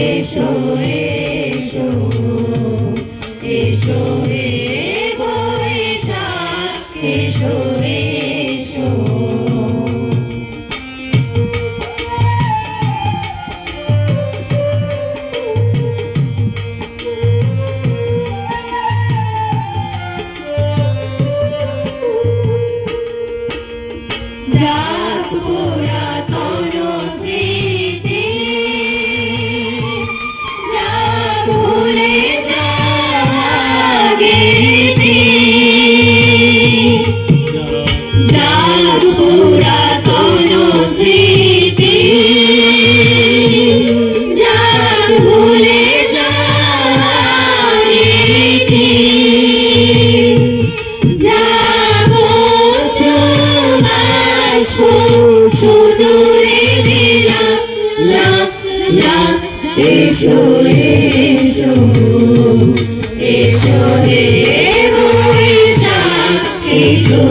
এসো, সুদূরে দিলাম লাখ লাখ এসো এসো এসো হে বৈশাখ এসো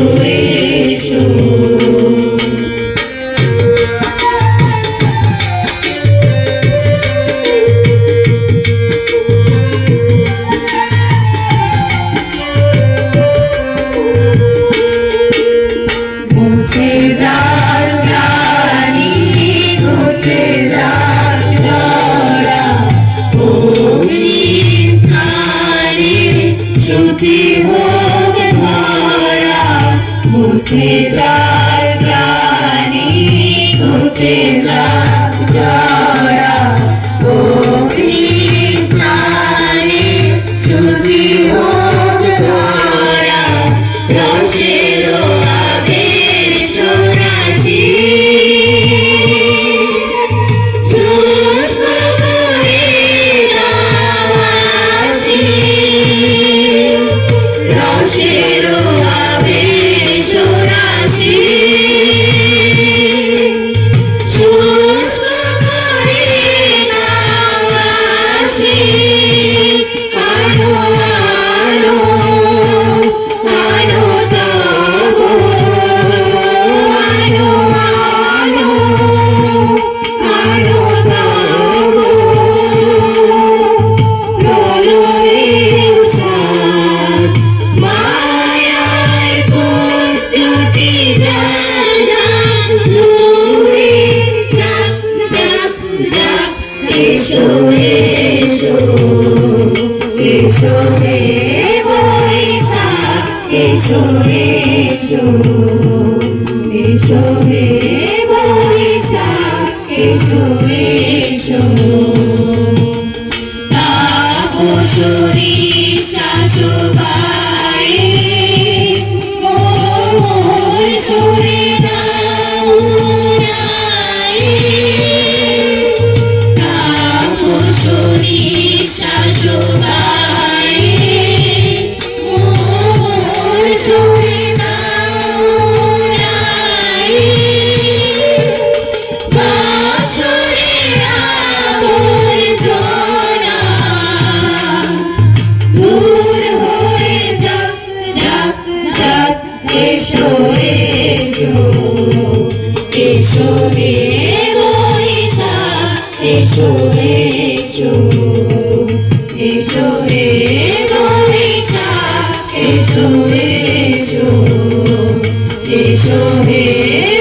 শুচি হোক ধরা মুছে যার গ্লানি মুছে যার জরা অগ্নি স্নানে শুচি হোক ধরা রসের এসো হে বৈশাখ এসো এসো। এসো হে বৈশাখ এসো এসো। এসো রে বৈশাখ এসো এসো এসো রে বৈশাখ এসো এসো এসো রে